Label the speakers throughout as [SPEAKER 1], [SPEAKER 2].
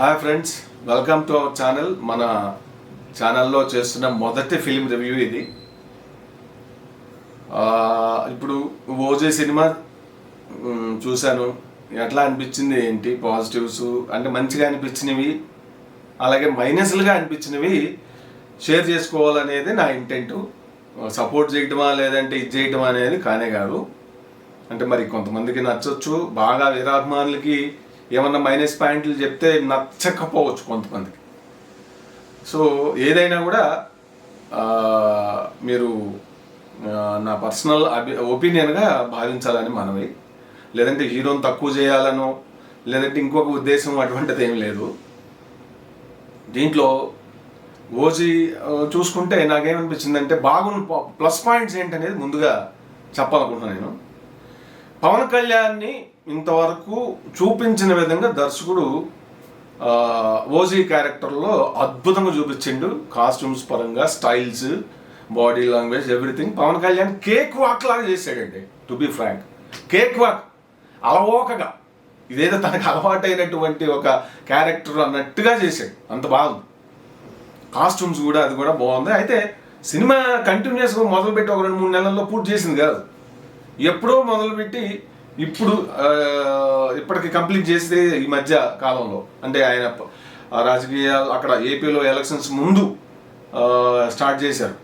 [SPEAKER 1] Hi friends welcome to our channel. మన ఛానల్లో చేస్తున్న మొదటి ఫిలిం రివ్యూ ఇది. ఇప్పుడు ఓజే సినిమా చూశాను. ఎట్లా అనిపించింది ఏంటి? పాజిటివ్స్ అంటే మంచిగా అనిపించినవి అలాగే మైనస్లుగా అనిపించినవి షేర్ చేసుకోవాలనేది నా ఇంటెంట్. సపోర్ట్ చేయటమా లేదంటే ఇది చేయటమా అనేది కానే కాదు. అంటే మరి కొంతమందికి నచ్చొచ్చు బాగా వీరాభిమానులకి ఏమన్నా మైనస్ పాయింట్లు చెప్తే నచ్చకపోవచ్చు కొంతమందికి. సో ఏదైనా కూడా మీరు నా పర్సనల్ అభి ఒపీనియన్గా భావించాలని మనవి. లేదంటే హీరోని తక్కువ చేయాలనో లేదంటే ఇంకొక ఉద్దేశం అటువంటిది ఏం లేదు. దీంట్లో ఓజీ చూసుకుంటే చూసుకుంటే నాకేమనిపించిందంటే బాగున్న ప- ప్లస్ పాయింట్స్ ఏంటనేది ముందుగా చెప్పాలనుకుంటున్నాను నేను. పవన్ కళ్యాణ్ని ఇంతవరకు చూపించిన విధంగా దర్శకుడు ఓజీ క్యారెక్టర్లో అద్భుతంగా చూపించిండు. కాస్ట్యూమ్స్ పరంగా styles body language everything. Pawan Kalyan cake walk లాగా చేశాడండి to be frank. Cake walk. అలవోకగా. ఇదేదో తనకు అలవాటైనటువంటి ఒక క్యారెక్టర్ అన్నట్టుగా చేశాడు. అంత బాగుంది. కాస్ట్యూమ్స్ కూడా అది కూడా బాగుంది. అయితే సినిమా కంటిన్యూస్గా మొదలుపెట్టి ఒక రెండు మూడు నెలల్లో పూర్తి చేసింది కాదు. ఎప్పుడో మొదలుపెట్టి ఇప్పుడు ఇప్పటికి కంప్లీట్ చేస్తే ఈ మధ్య కాలంలో అంటే ఆయన రాజకీయాలు అక్కడ ఏపీలో ఎలక్షన్స్ ముందు స్టార్ట్ చేశారు.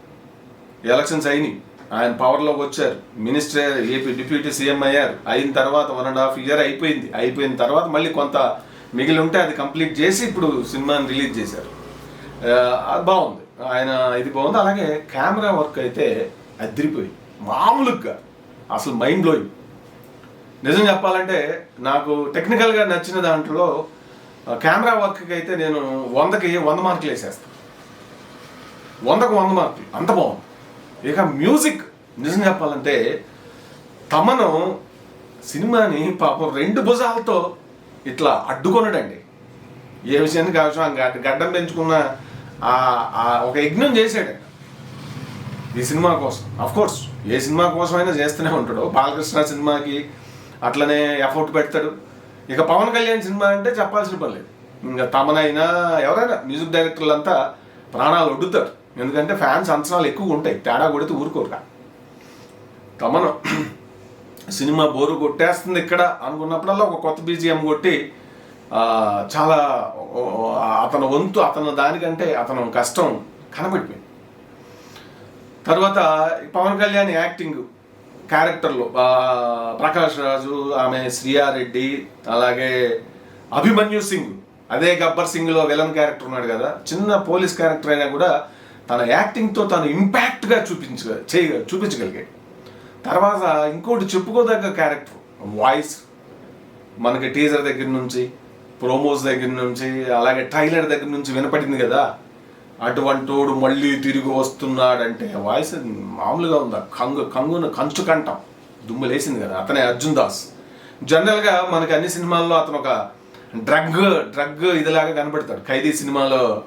[SPEAKER 1] ఎలక్షన్స్ అయినాయి. ఆయన పవర్లోకి వచ్చారు. మినిస్టర్ ఏపీ డిప్యూటీ సీఎం అయ్యారు. అయిన తర్వాత వన్ అండ్ హాఫ్ ఇయర్ అయిపోయింది. అయిపోయిన తర్వాత మళ్ళీ కొంత మిగిలి ఉంటే అది కంప్లీట్ చేసి ఇప్పుడు సినిమాని రిలీజ్ చేశారు. అది బాగుంది. ఆయన ఇది బాగుంది. అలాగే కెమెరా వర్క్ అయితే అదిరిపోయి మామూలుగా అసలు మైండ్ బ్లోయింగ్ నిజం చెప్పాలంటే నాకు టెక్నికల్గా నచ్చిన దాంట్లో కెమెరా వర్క్కి అయితే నేను వందకి వంద మార్కులు వేసేస్తాను వందకు వంద మార్కులు. అంత బాగుంది. ఇక మ్యూజిక్ నిజం చెప్పాలంటే తమను సినిమాని పాపం రెండు భుజాలతో ఇట్లా అడ్డుకొనడండి. ఏ విషయానికి అవసరం గడ్డ గడ్డం పెంచుకున్న ఒక యజ్ఞం చేశాడు. ఈ సినిమా కోసం. అఫ్ కోర్స్ ఏ సినిమా కోసమైనా చేస్తూనే ఉంటాడు. బాలకృష్ణ సినిమాకి అట్లనే ఎఫర్ట్ పెడతాడు. ఇక పవన్ కళ్యాణ్ సినిమా అంటే చెప్పాల్సిన పని లేదు. ఇంకా తమనైనా ఎవరైనా మ్యూజిక్ డైరెక్టర్లు అంతా ప్రాణాలు ఒడ్డుతారు. ఎందుకంటే ఫ్యాన్స్ అంచనాలు ఎక్కువ ఉంటాయి. తేడా కొడితే ఊరుకోరు తమను సినిమా బోరు కొట్టేస్తుంది ఇక్కడ అనుకున్నప్పుడల్లా ఒక కొత్త బీజిఎం కొట్టి చాలా అతను అతని వంతు అతను దానికంటే అతను కష్టం కనబడిపోయింది. తర్వాత పవన్ కళ్యాణ్ యాక్టింగ్ క్యారెక్టర్లో. ప్రకాష్ రాజు ఆమె శ్రీయారెడ్డి అలాగే అభిమన్యు సింగ్. అదే గబ్బర్ సింగ్లో విలన్ క్యారెక్టర్ ఉన్నాడు కదా. చిన్న పోలీస్ క్యారెక్టర్ అయినా కూడా తన యాక్టింగ్తో తను ఇంపాక్ట్గా చూపించ చేయ చూపించగలిగాడు తర్వాత ఇంకోటి చెప్పుకోదగ్గ క్యారెక్టర్ వాయిస్. మనకి టీజర్ దగ్గర నుంచి ప్రోమోస్ దగ్గర నుంచి అలాగే ట్రైలర్ దగ్గర నుంచి వినపడింది కదా. అటువంటోడు మళ్ళీ తిరిగి వస్తున్నాడంటే వాయిస్ మామూలుగా ఉందా? కంగు కంగున కంచు కంఠం దుమ్ము లేసింది కదా అతనే అర్జున్ దాస్. జనరల్గా మనకి అన్ని సినిమాల్లో అతను ఒక డ్రగ్ డ్రగ్ ఇదిలాగా కనబడతాడు. ఖైదీ సినిమాలో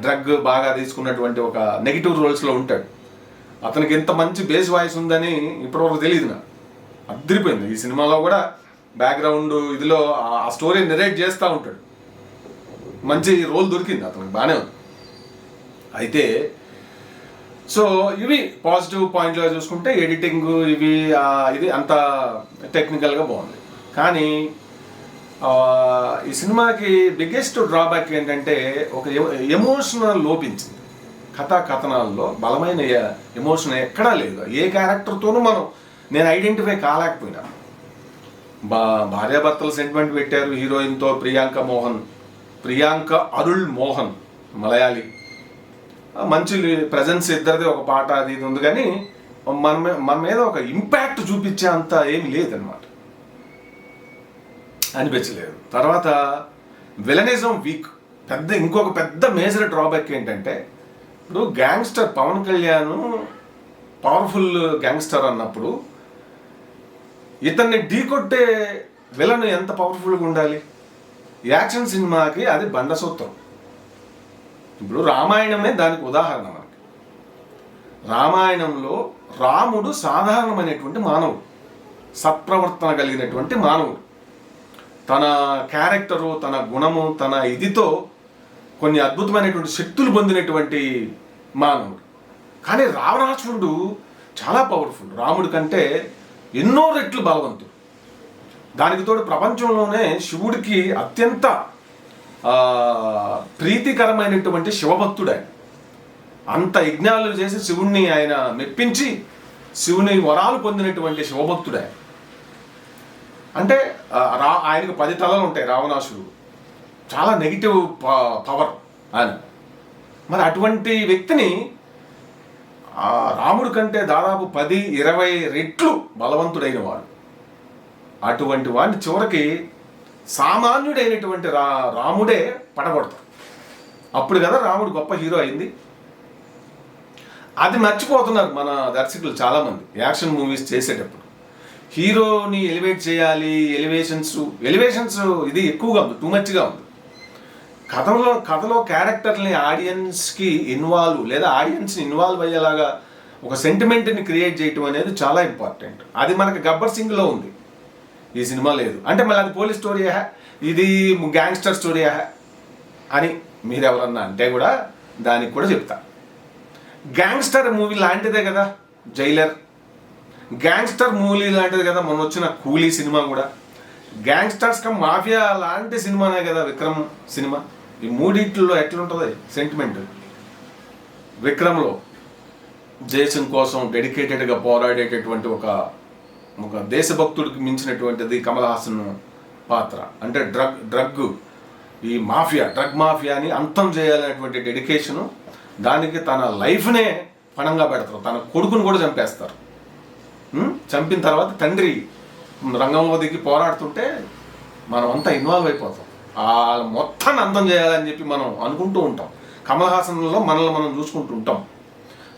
[SPEAKER 1] డ్రగ్ బాగా తీసుకున్నటువంటి ఒక నెగిటివ్ రోల్స్లో ఉంటాడు. అతనికి ఎంత మంచి బేస్ వాయిస్ ఉందని ఇప్పటివరకు తెలియదు నాకు. అద్దరిపోయింది. ఈ సినిమాలో కూడా బ్యాక్గ్రౌండ్ ఇదిలో ఆ- ఆ స్టోరీ నెరేట్ చేస్తూ ఉంటాడు. మంచి రోల్ దొరికింది అతనికి. బాగానే ఉంది. అయితే సో ఇవి పాజిటివ్ పాయింట్లో చూసుకుంటే ఎడిటింగ్ ఇవి ఇది అంత టెక్నికల్గా బాగుంది. కానీ ఈ సినిమాకి బిగ్గెస్ట్ డ్రాబ్యాక్ ఏంటంటే ఒక ఎమోషనల్ లోపించింది. కథా కథనాల్లో బలమైన ఎమోషన్ ఎక్కడా లేదు. ఏ క్యారెక్టర్తోనూ మనం నేను ఐడెంటిఫై కాలేకపోయినా. బా భార్యాభర్తల సెంటిమెంట్ పెట్టారు హీరోయిన్తో ప్రియాంక మోహన్. ప్రియాంక అరుళ్ మోహన్ మలయాళీ. మంచి ప్రజెన్స్ ఇద్దరిది ఒక పాట అది ఇది ఉంది కానీ మన మన మీద ఒక ఇంపాక్ట్ చూపించే అంత ఏమి లేదనమాట అనిపించలేదు. తర్వాత విలనిజం వీక్ పెద్ద ఇంకొక పెద్ద మేజర్ డ్రాబ్యాక్ ఏంటంటే ఇప్పుడు gangster Pawan Kalyan powerful gangster అన్నప్పుడు ఇతన్ని ఢీకొట్టే విలన్ ఎంత పవర్ఫుల్గా ఉండాలి? యాక్షన్ సినిమాకి అది బండసూత్రం. ఇప్పుడు రామాయణమే దానికి ఉదాహరణ మనకి. రామాయణంలో రాముడు సాధారణమైనటువంటి మానవుడు. సత్ప్రవర్తన కలిగినటువంటి మానవుడు. తన క్యారెక్టరు తన గుణము తన ఇదితో కొన్ని అద్భుతమైనటువంటి శక్తులు పొందినటువంటి మానవుడు. కానీ రావణాసురుడు చాలా పవర్ఫుల్. రాముడి కంటే ఎన్నో రెట్లు బలవంతుడు. దానికి తోడు ప్రపంచంలోనే శివుడికి అత్యంత ప్రీతికరమైనటువంటి శివభక్తుడు. ఆయన అంత యజ్ఞాలు చేసి శివుణ్ణి ఆయన మెప్పించి శివుని వరాలు పొందినటువంటి శివభక్తుడు. ఆయన అంటే రా ఆయనకు పది తలలు ఉంటాయి రావణాసుడు. చాలా నెగిటివ్ పవర్ ఆయన. మరి అటువంటి వ్యక్తిని ఆ రాముడి కంటే దాదాపు పది ఇరవై రెట్లు బలవంతుడైన వాడు అటువంటి వాడిని చివరికి సామాన్యుడైనటువంటి రా రాముడే పడగొడతాడు. అప్పుడు కదా రాముడు గొప్ప హీరో అయింది. అది మర్చిపోతున్నారు మన దర్శకులు చాలామంది యాక్షన్ మూవీస్ చేసేటప్పుడు. హీరోని ఎలివేట్ చేయాలి ఎలివేషన్స్ ఎలివేషన్స్ ఇది ఎక్కువగా ఉంది టూ మచ్గా ఉంది. కథలో కథలో క్యారెక్టర్ని ఆడియన్స్కి ఇన్వాల్వ్ లేదా ఆడియన్స్ని ఇన్వాల్వ్ అయ్యేలాగా ఒక సెంటిమెంట్ని క్రియేట్ చేయటం అనేది చాలా ఇంపార్టెంట్ అది మనకి గబ్బర్ సింగ్లో ఉంది. ఈ సినిమా లేదు. అంటే మళ్ళీ అది పోలీస్ స్టోరీయా ఇది గ్యాంగ్స్టర్ స్టోరీయా అని మీరు ఎవరన్నా అంటే కూడా దానికి కూడా చెప్తా. గ్యాంగ్స్టర్ మూవీ లాంటిదే కదా జైలర్. గ్యాంగ్స్టర్ మూవీ లాంటిది కదా మొన్న వచ్చిన కూలీ సినిమా కూడా. గ్యాంగ్స్టర్స్ కమ్ మాఫియా లాంటి సినిమానే కదా విక్రమ్ సినిమా. ఈ మూడింటిలో ఎట్లుంటుంది సెంటిమెంట్ విక్రమ్లో దేశం కోసం డెడికేటెడ్గా పోరాడేటటువంటి ఒక ఒక దేశభక్తుడికి మించినటువంటిది కమల్ హాసన్ పాత్ర. అంటే డ్రగ్ డ్రగ్ ఈ మాఫియా డ్రగ్ మాఫియాని అంతం చేయాలనేటువంటి డెడికేషను దానికి తన లైఫ్నే పణంగా పెడతారు. తన కొడుకును కూడా చంపేస్తారు. చంపిన తర్వాత తండ్రి రంగంలో దిగి పోరాడుతుంటే మనం అంతా ఇన్వాల్వ్ అయిపోతాం. ఆ మొత్తాన్ని అంతం చేయాలని చెప్పి మనం అనుకుంటూ ఉంటాం. కమల్ హాసన్లో మనల్ని మనం చూసుకుంటూ ఉంటాం.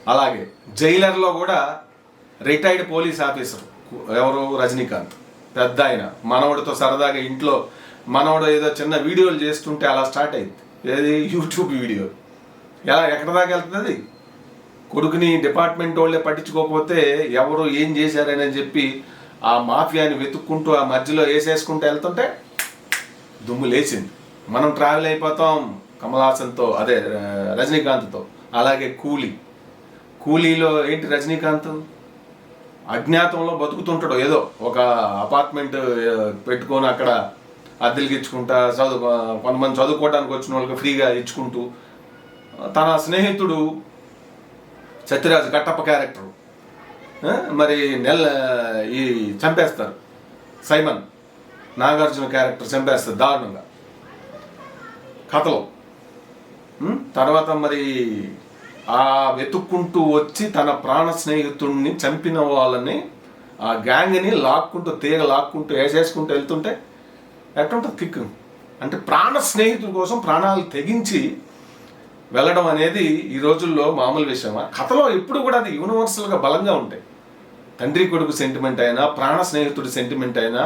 [SPEAKER 1] అలాగే జైలర్లో కూడా రిటైర్డ్ పోలీస్ ఆఫీసర్. ఎవరు? రజనీకాంత్. పెద్ద ఆయన మనవడితో సరదాగా ఇంట్లో మనవడు ఏదో చిన్న వీడియోలు చేస్తుంటే అలా స్టార్ట్ అయింది. ఏది? YouTube video. ఎలా? ఎక్కడ దాకా వెళ్తుంది కొడుకుని డిపార్ట్మెంట్ వాళ్ళే పట్టించుకోకపోతే ఎవరు ఏం చేశారని చెప్పి ఆ మాఫియాని వెతుక్కుంటూ ఆ మధ్యలో వేసేసుకుంటూ వెళ్తుంటే దుమ్ము లేచింది. మనం ట్రావెల్ అయిపోతాం కమల్ హాసన్తో అదే రజనీకాంత్తో. అలాగే కూలీ. కూలీలో ఏంటి రజనీకాంత్? అజ్ఞాతంలో బతుకుతుంటాడు. ఏదో ఒక అపార్ట్మెంట్ పెట్టుకొని అక్కడ అద్దెలకి ఇచ్చుకుంటా చదువు కొంతమంది చదువుకోవడానికి వచ్చిన వాళ్ళకి ఫ్రీగా ఇచ్చుకుంటూ తన స్నేహితుడు సత్యరాజు కట్టప్ప క్యారెక్టర్ మరి నెల ఈ చంపేస్తారు. సైమన్ నాగార్జున క్యారెక్టర్ చంపేస్తారు దారుణంగా. కథలో. తర్వాత మరి ఆ వెతుక్కుంటూ వచ్చి తన ప్రాణ స్నేహితుడిని చంపిన వాళ్ళని ఆ గ్యాంగ్ని లాక్కుంటూ తీగ లాక్కుంటూ వేసేసుకుంటూ వెళ్తుంటే ఎట్టుంటుంది కిక్? అంటే ప్రాణ స్నేహితుడి కోసం ప్రాణాలు తెగించి వెళ్ళడం అనేది ఈ రోజుల్లో మామూలు విషయమా? కథలో ఎప్పుడు కూడా అది యూనివర్సల్గా బలంగా ఉంటాయి. తండ్రి కొడుకు సెంటిమెంట్ అయినా ప్రాణ స్నేహితుడి సెంటిమెంట్ అయినా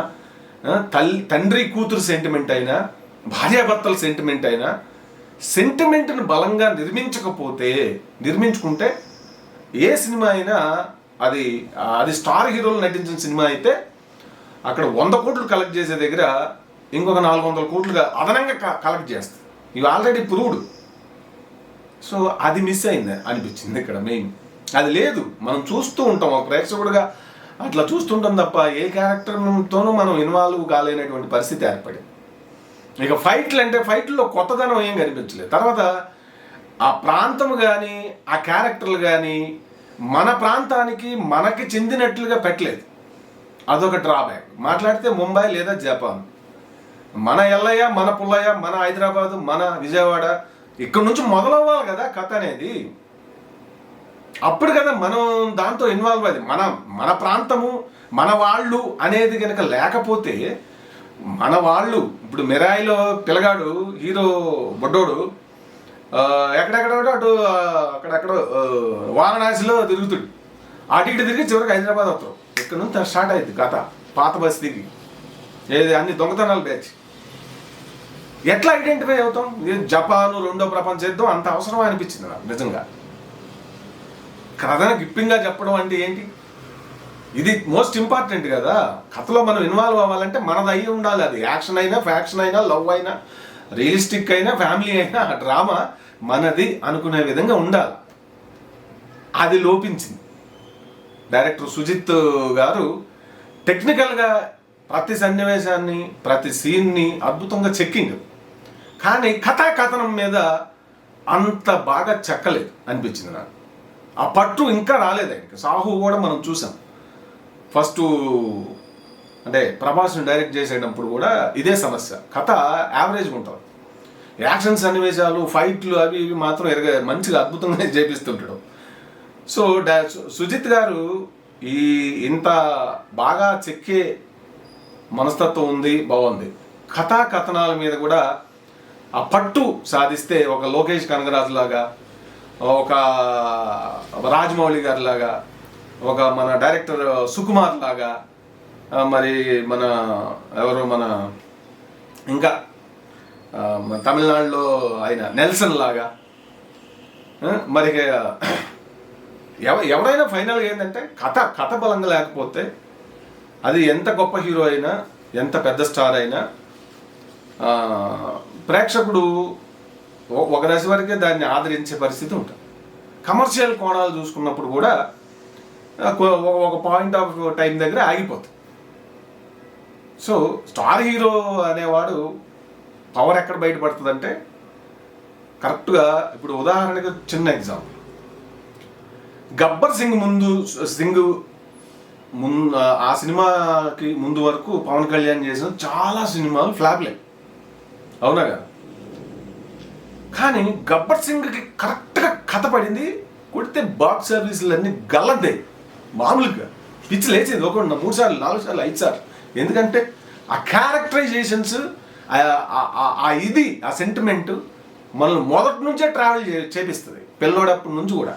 [SPEAKER 1] తల్లి తండ్రి కూతురు సెంటిమెంట్ అయినా భార్యాభర్తల సెంటిమెంట్ అయినా సెంటిమెంట్ని బలంగా నిర్మించకపోతే నిర్మించుకుంటే ఏ సినిమా అయినా అది అది స్టార్ హీరోలు నటించిన సినిమా అయితే అక్కడ వంద కోట్లు కలెక్ట్ చేసే దగ్గర ఇంకొక నాలుగు వందల కోట్లుగా అదనంగా క- కలెక్ట్ చేస్తుంది ఇవి ఆల్రెడీ ప్రూవ్డ్ సో అది మిస్ అయింది అనిపించింది ఇక్కడ మెయిన్ అది లేదు మనం చూస్తూ ఉంటాం. ఒక ప్రేక్షకుడిగా అట్లా చూస్తుంటాం తప్ప ఏ క్యారెక్టర్తోనూ మనం ఇన్వాల్వ్ కాలేనటువంటి పరిస్థితి ఏర్పడింది. ఇక ఫైట్లు అంటే ఫైట్లో కొత్తదనం ఏం కనిపించలేదు. తర్వాత ఆ ప్రాంతం కానీ ఆ క్యారెక్టర్లు కానీ మన ప్రాంతానికి మనకి చెందినట్లుగా పెట్టలేదు. అదొక డ్రాబ్యాక్ మాట్లాడితే ముంబై లేదా జపాన్. మన ఎల్లయ్య మన పుల్లయ్య మన హైదరాబాదు మన విజయవాడ ఇక్కడ నుంచి మొదలవ్వాలి కదా కథ అనేది. అప్పుడు కదా మనం దాంతో ఇన్వాల్వ్ అయ్యేది మన మన ప్రాంతము మన వాళ్ళు అనేది కనుక లేకపోతే మన వాళ్ళు ఇప్పుడు మిరాయిలో పిల్లగాడు హీరో బొడ్డోడు ఎక్కడెక్కడ అటు అక్కడెక్కడ వారణాసిలో తిరుగుతుడు. అటు ఇటు తిరిగి చివరికి హైదరాబాద్ వస్తాం ఇక్కడ నుంచి స్టార్ట్ అయింది కథ పాత బస్ దిగి. ఏది అన్ని దొంగతనాలు బ్యాచ్. ఎట్లా ఐడెంటిఫై అవుతాం? జపాన్ రెండో ప్రపంచ యుద్ధం అంత అవసరం అనిపించింది నాకు నిజంగా. కథను గిప్పింగ్గా చెప్పడం అంటే ఏంటి? ఇది మోస్ట్ ఇంపార్టెంట్ కదా. కథలో మనం ఇన్వాల్వ్ అవ్వాలంటే మనది అయి ఉండాలి అది. యాక్షన్ అయినా ఫ్యాక్షన్ అయినా లవ్ అయినా రియలిస్టిక్ అయినా ఫ్యామిలీ అయినా డ్రామా మనది అనుకునే విధంగా ఉండాలి. అది లోపించింది. డైరెక్టర్ సుజిత్ గారు టెక్నికల్గా ప్రతి సన్నివేశాన్ని ప్రతి సీన్ని అద్భుతంగా చెక్కింగ్ కానీ కథా కథనం మీద అంత బాగా చెక్కలేదు అనిపించింది నాకు. ఆ పట్టు ఇంకా రాలేదు ఆయనకి. సాహు కూడా మనం చూసాం. ఫస్ట్ అంటే ప్రభాస్ని డైరెక్ట్ చేసేటప్పుడు కూడా ఇదే సమస్య. కథ యావరేజ్గా ఉంటుంది. యాక్షన్ సన్నివేశాలు ఫైట్లు అవి ఇవి మాత్రం ఎరగ మంచిగా అద్భుతంగా చేపిస్తుంటాడు. సో డా సుజిత్ గారు ఈ ఇంత బాగా చెక్కే మనస్తత్వం ఉంది బాగుంది. కథా కథనాల మీద కూడా ఆ పట్టు సాధిస్తే ఒక లోకేష్ కనగరాజు లాగా ఒక రాజమౌళి గారి లాగా ఒక మన డైరెక్టర్ సుకుమార్ లాగా మరి మన ఎవరు మన ఇంకా మన తమిళనాడులో ఆయన నెల్సన్ లాగా మరి ఎవ ఎవరైనా ఫైనల్గా ఏంటంటే కథ కథ బలంగా లేకపోతే అది ఎంత గొప్ప హీరో అయినా ఎంత పెద్ద స్టార్ అయినా ప్రేక్షకుడు ఒ- ఒక దశ వరకే దాన్ని ఆదరించే పరిస్థితి ఉంటుంది. కమర్షియల్ కోణాలు చూసుకున్నప్పుడు కూడా ఒక- పాయింట్ ఆఫ్ టైం దగ్గర ఆగిపోతుంది. సో స్టార్ హీరో అనేవాడు పవర్ ఎక్కడ బయటపడుతుందంటే కరెక్ట్గా ఇప్పుడు ఉదాహరణకు చిన్న ఎగ్జాంపుల్ గబ్బర్ సింగ్ ముందు సింగ్ ముందు ఆ సినిమాకి ముందు వరకు పవన్ కళ్యాణ్ చేసిన చాలా సినిమాలు ఫ్లాప్లే. అవునా కదా? కానీ గబ్బర్ సింగ్కి కరెక్ట్గా కథ పడింది కొడితే బాక్స్ సర్వీసులు గల్లద్దాయి మామూలుగా పిచ్చి లేచేది ఒక మూడు సార్లు నాలుగు సార్లు ఐదు సార్లు. ఎందుకంటే ఆ క్యారెక్టరైజేషన్స్ ఆ ఇది ఆ సెంటిమెంట్ మనల్ని మొదటి నుంచే ట్రావెల్ చే చేపిస్తుంది. పిల్లోడప్పటి నుంచి కూడా.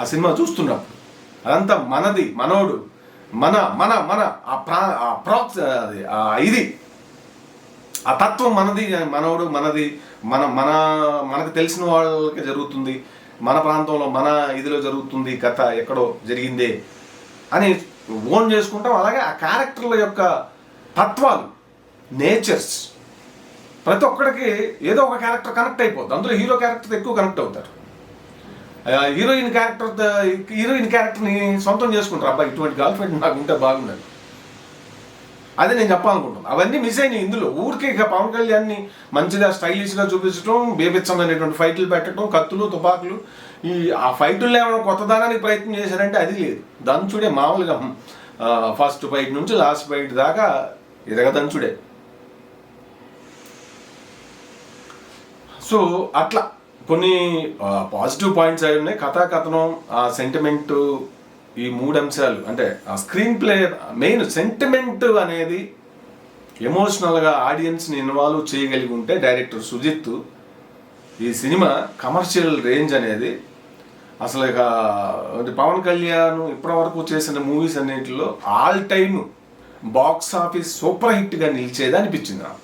[SPEAKER 1] ఆ సినిమా చూస్తున్నప్పుడు. అదంతా మనది మనోడు మన మన మన ఆ ప్రా ఆ ప్రాక్స్ ఆ ఇది. ఆ తత్వం మనది మనవడు మనది మన మన మనకు తెలిసిన వాళ్ళకి జరుగుతుంది. మన ప్రాంతంలో మన ఇదిలో జరుగుతుంది. కథ ఎక్కడో జరిగిందే. అని ఓన్ చేసుకుంటాం. అలాగే ఆ క్యారెక్టర్ల యొక్క తత్వాలు నేచర్స్. ప్రతి ఒక్కడికి ఏదో ఒక క్యారెక్టర్ కనెక్ట్ అయిపోద్ది. అందులో హీరో క్యారెక్టర్ ఎక్కువ కనెక్ట్ అవుతారు. హీరోయిన్ క్యారెక్టర్ హీరోయిన్ క్యారెక్టర్ని సొంతం చేసుకుంటారు. అబ్బాయి ఇటువంటి గర్ల్ ఫ్రెండ్ నాకు ఉంటే బాగుండదు. అదే నేను చెప్పాలనుకుంటున్నాను అవన్నీ మిస్ అయినాయి ఇందులో. ఊరికే ఇక పవన్ కళ్యాణ్ని మంచిగా స్టైలిష్గా చూపించడం బేబిచ్చమైనటువంటి ఫైట్లు పెట్టడం కత్తులు తుపాకులు ఈ ఆ ఫైట్లో ఏమైనా కొత్త దానానికి ప్రయత్నం చేశారంటే అది లేదు. దంచుడే మామూలుగా ఫస్ట్ ఫైట్ నుంచి లాస్ట్ ఫైట్ దాకా ఎదగదంచుడే సో అట్లా కొన్ని పాజిటివ్ పాయింట్స్ అయి ఉన్నాయి. కథా కథనం ఆ సెంటిమెంట్ ఈ మూడు అంశాలు అంటే ఆ స్క్రీన్ ప్లే మెయిన్ సెంటిమెంట్ అనేది ఎమోషనల్గా ఆడియన్స్ని ఇన్వాల్వ్ చేయగలిగి ఉంటే డైరెక్టర్ సుజిత్ ఈ సినిమా కమర్షియల్ రేంజ్ అనేది అసలు ఇక అంటే పవన్ కళ్యాణ్ ఇప్పటివరకు చేసిన మూవీస్ అన్నింటిలో all time box office super హిట్గా నిలిచేది అనిపించింది నాకు.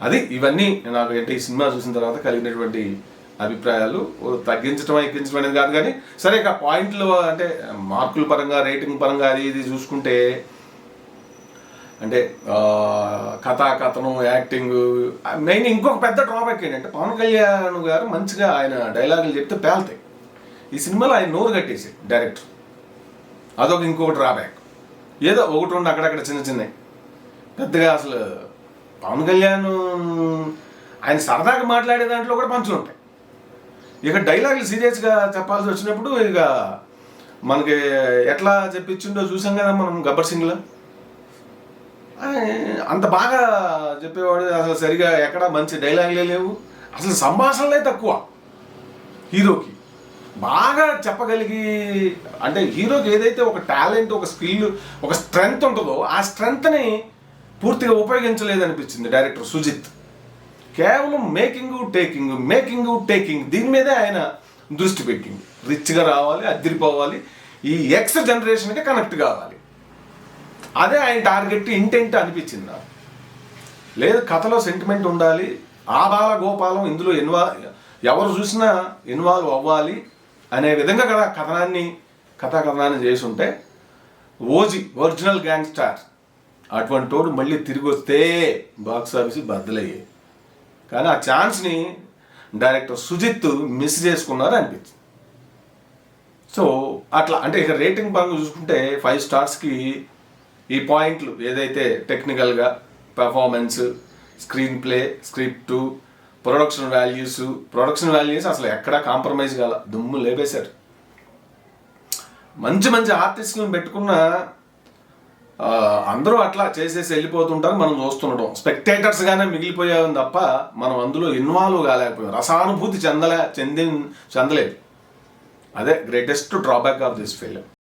[SPEAKER 1] అది ఇవన్నీ నాకు అంటే ఈ సినిమా చూసిన తర్వాత కలిగినటువంటి అభిప్రాయాలు తగ్గించడం ఎక్కించడం అనేది కాదు కానీ సరే ఇక పాయింట్లు అంటే మార్కుల పరంగా రేటింగ్ పరంగా అది ఇది చూసుకుంటే అంటే ఆ, కథా కథనం యాక్టింగ్ మెయిన్ ఇంకొక పెద్ద డ్రాబ్యాక్ ఏంటంటే పవన్ కళ్యాణ్ గారు మంచిగా ఆయన డైలాగులు చెప్తే పేల్తాయి. ఈ సినిమాలో ఆయన నోరు కట్టేసి డైరెక్టర్ అదొక ఇంకొక డ్రాబ్యాక్. ఏదో ఒకటి రెండు అక్కడక్కడ చిన్న చిన్నవి. పెద్దగా అసలు పవన్ కళ్యాణ్ ఆయన సరదాగా మాట్లాడే దాంట్లో కూడా పంచులు ఉంటాయి. ఇక డైలాగులు సీరియస్గా చెప్పాల్సి వచ్చినప్పుడు ఇక మనకి ఎట్లా చెప్పించిండో చూసాం కదా మనం గబ్బర్ సింగ్లో. అంత బాగా చెప్పేవాడు అసలు సరిగా ఎక్కడ మంచి డైలాగులే లేవు. అసలు సంభాషణలే తక్కువ. హీరోకి. బాగా చెప్పగలిగి అంటే హీరోకి ఏదైతే ఒక టాలెంట్ ఒక స్కిల్ ఒక స్ట్రెంగ్త్ ఉంటుందో ఆ స్ట్రెంగ్త్ని పూర్తిగా ఉపయోగించలేదనిపించింది డైరెక్టర్ సుజిత్. కేవలం మేకింగ్ టేకింగ్ మేకింగ్ టేకింగ్ దీని మీదే ఆయన దృష్టి పెట్టింది రిచ్గా రావాలి అద్దరిపోవాలి ఈ ఎక్స్ జనరేషన్కి కనెక్ట్ కావాలి. అదే ఆయన టార్గెట్ ఇంటెంట్ అనిపించింది నాకు. లేదు కథలో సెంటిమెంట్ ఉండాలి ఆ బాల గోపాలం ఇందులో ఇన్వాల్వ్ ఎవరు చూసినా ఇన్వాల్వ్ అవ్వాలి అనే విధంగా కదా కథనాన్ని కథా కథనాన్ని చేసి ఉంటే ఓజీ ఒరిజినల్ గ్యాంగ్ స్టార్ అటువంటి వాడు మళ్ళీ తిరిగి వస్తే బాక్స్ ఆఫీస్ బద్దలయ్యాయి కానీ ఆ ఛాన్స్ని డైరెక్టర్ సుజిత్ మిస్ చేసుకున్నారు అనిపించింది. సో అట్లా అంటే ఇక రేటింగ్ పరంగా చూసుకుంటే ఫైవ్ స్టార్స్కి ఈ పాయింట్లు ఏదైతే టెక్నికల్గా performance screen play script production values production values అసలు ఎక్కడా కాంప్రమైజ్ కాల. దుమ్ము లేపేశారు. మంచి మంచి ఆర్టిస్టులను పెట్టుకున్న అందరూ అట్లా చేసేసి వెళ్ళిపోతుంటారు. మనం చూస్తుండటం స్పెక్టేటర్స్గానే మిగిలిపోయాం తప్ప మనం అందులో ఇన్వాల్వ్ కాలేకపోయాం. రసానుభూతి చెందలే చెంది చెందలేదు. అదే greatest drawback of this film